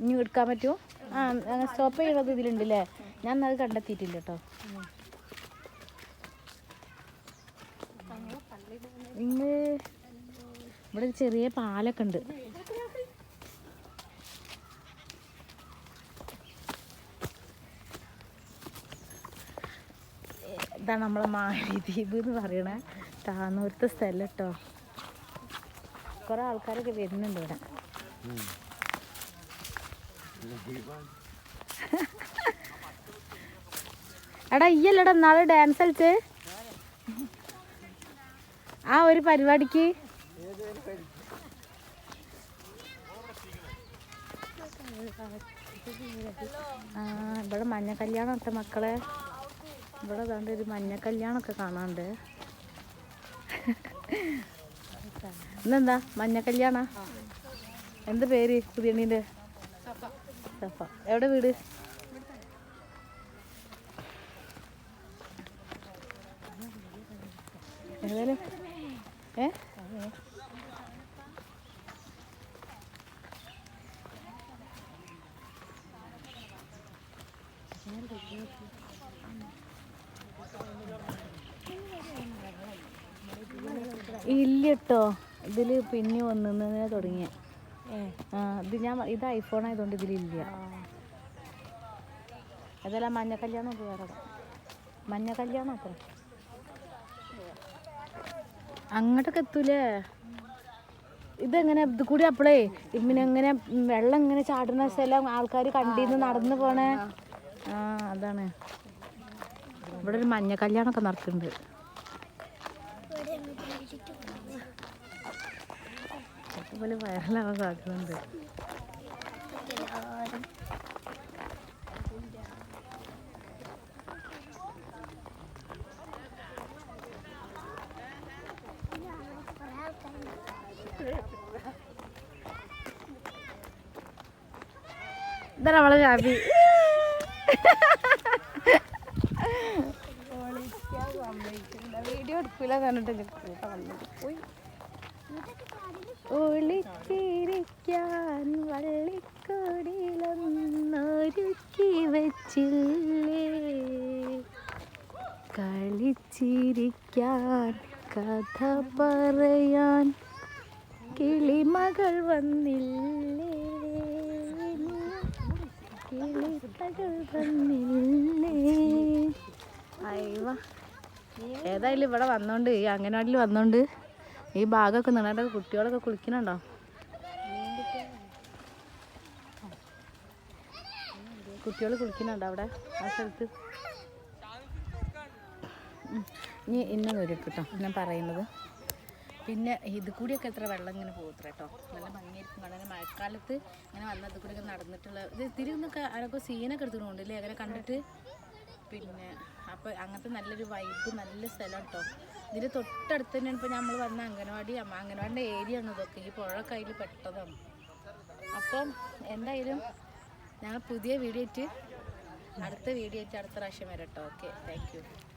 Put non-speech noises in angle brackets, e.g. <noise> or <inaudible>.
ഇനി എടുക്കാൻ പറ്റുമോ? ആ സ്റ്റോപ്പ് ചെയ്യണത് ഇതിലുണ്ടല്ലേ? ഞാൻ അത് കണ്ടെത്തിയിട്ടില്ല കേട്ടോ ഇന്ന് ഇവിടെ ചെറിയ പാലൊക്കെ ഉണ്ട്. ഇതാണ് നമ്മളെ മാലിദ്വീപ് എന്ന് പറയണ. താന്നൂരത്തെ സ്ഥലം കേട്ടോ കുറെ ആൾക്കാരൊക്കെ വരുന്നുണ്ട് ഇവിടെ. <laughs> എടാ ഈയല്ലടാ നാളെ ഡാൻസ് കളിച്ച്. ആ ഒരു പരിപാടിക്ക്. ആ ഇവിടെ മഞ്ഞ കല്യാണമൊക്കെ മക്കളെ. ഇവിടെ അതാണ്ട് ഒരു മഞ്ഞ കല്യാണമൊക്കെ കാണാണ്ട് ഇന്നെന്താ? മഞ്ഞ കല്യാണ എന്ത് പേര് പുതിയണ്ണീന്റെ സഫ എവിടെ വീട്? ഇല്ലട്ടോ. ഇതിൽ പിന്നെ വന്നിങ്ങനെ തുടങ്ങിയ. ഇത് ഞാൻ ഇത് ഐഫോൺ ആയതുകൊണ്ട് ഇതിലില്ല. അതല്ല മഞ്ഞ കല്യാണം ഒക്കെ വേറെ. മഞ്ഞ കല്യാണം അത്ര അങ്ങോട്ടൊക്കെ എത്തൂലേ? ഇതെങ്ങനെ ഇത് കൂടി അപ്പളേ ഇങ്ങനെ വെള്ളം ഇങ്ങനെ ചാടുന്ന സ്ഥലം ആൾക്കാർ കണ്ടിന്ന് നടന്നു പോണേ? ആ അതാണ്. ഇവിടെ ഒരു മഞ്ഞ കല്യാണമൊക്കെ നടക്കുന്നുണ്ട്. അതുപോലെ വൈറലാവാൻ സാധ്യതയുണ്ട്. ഇതാണ് അവളെ ഷാബി വീഡിയോ എടുക്കില്ല കൂട്ടം പോയി. ഒളിച്ചിരിക്കാൻ വള്ളിക്കൊടിയിലൊന്നൊരുക്കി വെച്ചില്ലേ? കളിച്ചിരിക്കാൻ കഥ പറയാൻ കിളിമകൾ വന്നില്ലേ? കിളിമകൾ വന്നില്ലേ? അയ്യോ. ഏതായാലും ഇവിടെ വന്നോണ്ട് ഈ അംഗനവാടിയിൽ വന്നോണ്ട് ഈ ഭാഗമൊക്കെ നിങ്ങളുടെ കുട്ടികളൊക്കെ കുളിക്കണുണ്ടോ കുട്ടികൾ കുളിക്കുന്നുണ്ടോ അവിടെ? ആ സ്ഥലത്ത്. ഇനി ഇന്ന വരും കേട്ടോ ഞാൻ പറയുന്നത്. പിന്നെ ഇത് കൂടിയൊക്കെ എത്ര വെള്ളം ഇങ്ങനെ പോകത്ര കേട്ടോ. നല്ല ഭംഗിയായിരിക്കും കാണാൻ. മഴക്കാലത്ത് ഇങ്ങനെ വന്നത് കൂടി നടന്നിട്ടുള്ള ഇത് ഇത്തിരി ഒന്നൊക്കെ ആരൊക്കെ സീനൊക്കെ എടുത്തിട്ടുണ്ട് അല്ലേ? അങ്ങനെ കണ്ടിട്ട്. പിന്നെ അപ്പോൾ അങ്ങനത്തെ നല്ലൊരു വൈബ് നല്ല സ്ഥലം കേട്ടോ. ഇതിന്റെ തൊട്ടടുത്ത് തന്നെയാണ് ഇപ്പോൾ നമ്മൾ വന്ന അംഗനവാടി അംഗനവാടിന്റെ ഏരിയ ആണ് ഇതൊക്കെ. ഈ പുഴ കയ്യിൽ പെട്ടതാണ്. അപ്പം എന്തായാലും ഞങ്ങൾ പുതിയ വീഡിയോ ആയിട്ട് അടുത്ത വീഡിയോ ആയിട്ട് അടുത്ത പ്രാവശ്യം വരാം കേട്ടോ ഓക്കെ താങ്ക്